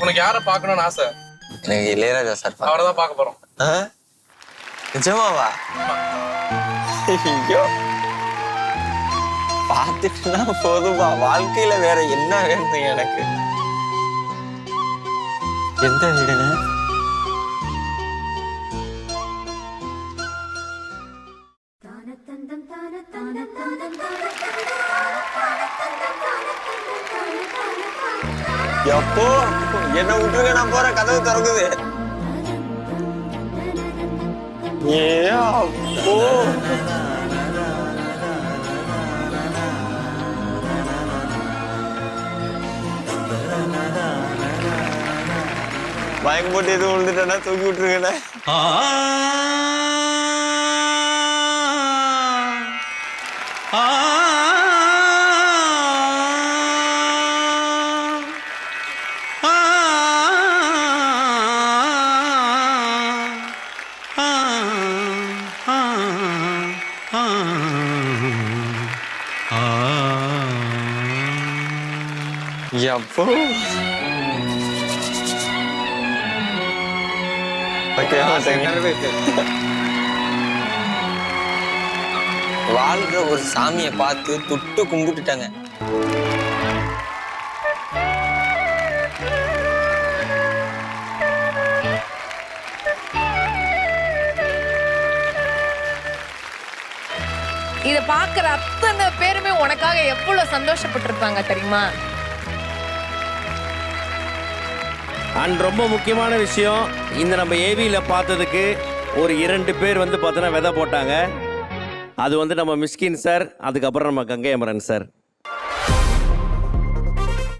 உனக்கு யாரை பார்க்கணும்னு ஆசை? எனக்கு இளையராஜா சார் அவரை தான் பார்க்க போறோம்? நிஜமாவா? ஐயோ. பார்த்துட்டுனா போதும்பா வாழ்க்கையில வேற என்ன வேணும் எனக்கு? எந்த வீடுன்னு எப்போ? என்ன விட்டுருங்க நான் போற கதவு திறக்குது. ஏ அப்போ. மயக்கம் போட்டு எதுவும் விழுந்துட்டேன்னா தூக்கி விட்டுருங்கண்ணே ஆ. மாட்டேங்க வாழ்ற ஒரு சாமியை பார்த்து தொட்டு கும்பிட்டுட்டாங்க. இதை பார்க்குற அத்தனை பேருமே உனக்காக எவ்வளவு சந்தோஷப்பட்டிருப்பாங்க தெரியுமா? அண்ட் ரொம்ப முக்கியமான விஷயம் இந்த நம்ம ஏவியில் பார்த்ததுக்கு ஒரு இரண்டு பேர் வந்து பார்த்தோன்னா விதை போட்டாங்க. அது வந்து நம்ம மிஸ்கின் சார் அதுக்கப்புறம் நம்ம கங்கை அமரன் சார்.